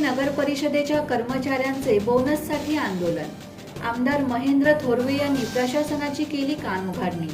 नगर परिषदेच्या कर्मचाऱ्यांचे बोनससाठी आंदोलन. आमदार महेंद्र थोरवे यांनी प्रशासनाची केली कानउघाडणी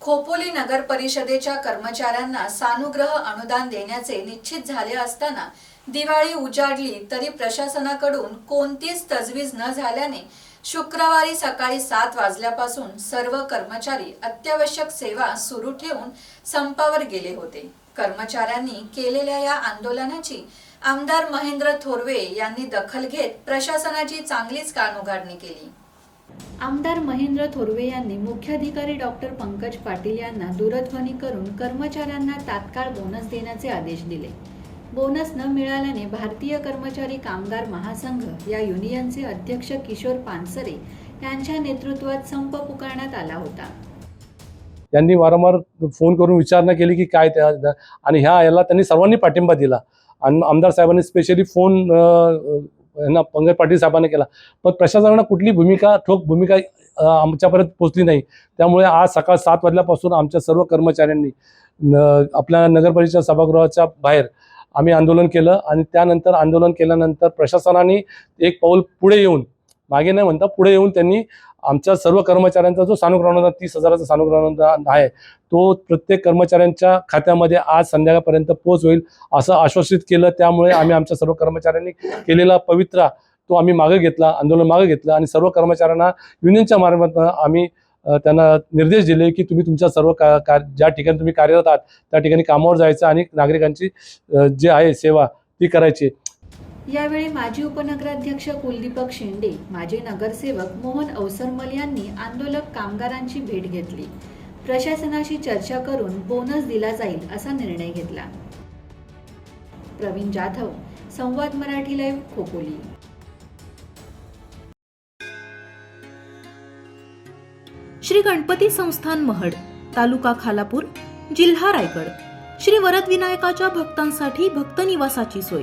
खोपोली नगर परिषदेच्या कर्मचाऱ्यांना सानुग्रह अनुदान देण्याचे निश्चित झाले असताना दिवाळी उजाडली तरी प्रशासनाकडून कोणतीच तजवीज न झाल्याने शुक्रवारी सकाळी सात वाजल्यापासून सर्व कर्मचारी अत्यावश्यक सेवा सुरू ठेवून संपावर गेले होते. कर्मचाऱ्यांनी केलेल्या या आंदोलनाची आमदार महेंद्र थोरवे यांनी दखल घेत प्रशासनाची चांगलीच कानउघाडणी केली. आमदार महेंद्र थोरवे यांनी मुख्याधिकारी डॉक्टर पंकज पाटील यांना दूरध्वनी करून कर्मचाऱ्यांना तात्काळ बोनस देण्याचे आदेश दिले. बोनस न मिळाल्याने भारतीय कर्मचारी कामगार महासंघ या युनियनचे अध्यक्ष किशोर पानसरे यांच्या नेतृत्वात संप पुकारण्यात आला होता. यांनी वारंवार फोन करून विचारणा केली की काय त्या आणि ह्या याला त्यांनी सर्वांनी पाठिंबा दिला. आणि आमदार साहेबांनी स्पेशली फोन यांना पंकज पाटील साहेबांनी केला. पण प्रशासनानं कुठली भूमिका ठोक भूमिका आमच्यापर्यंत पोहोचली नाही. त्यामुळे आज सकाळ सात वाजल्यापासून आमच्या सर्व कर्मचाऱ्यांनी न- आपल्या नगर सभागृहाच्या बाहेर आम्ही आंदोलन केलं आणि त्यानंतर आंदोलन केल्यानंतर प्रशासनाने एक पाऊल पुढे येऊन मागे नाही म्हणता पुढे येऊन त्यांनी आमच्या सर्व कर्मचाऱ्यांचा जो सानुग्रह अनुदान तीस हजाराचा सानुग्रह अनुदान आहे तो प्रत्येक कर्मचाऱ्यांच्या खात्यामध्ये आज संध्याकाळपर्यंत पोच होईल असं आश्वासित केलं. त्यामुळे आम्ही आमच्या सर्व कर्मचाऱ्यांनी केलेला पवित्रा तो आम्ही मागे घेतला आंदोलन मागे घेतलं आणि सर्व कर्मचाऱ्यांना युनियनच्या मार्फत आम्ही त्यांना निर्देश दिले की तुम्ही तुमच्या सर्व का का ज्या ठिकाणी तुम्ही कार्यरत आहात त्या ठिकाणी कामावर जायचं आणि नागरिकांची जे जी आहे सेवा ती करायची. यावेळी माजी उपनगराध्यक्ष कुलदीपक शेंडे माजी नगरसेवक मोहन अवसरमल यांनी आंदोलक कामगारांची भेट घेतली. प्रशासनाशी चर्चा करून बोनस दिला जाईल असा निर्णय घेतला. प्रवीण जाधव संवाद मराठी लाईव्ह खोपोली. श्री गणपती संस्थान महड तालुका खालापूर जिल्हा रायगड. श्री वरदविनायकाच्या भक्तांसाठी भक्त निवासाची सोय.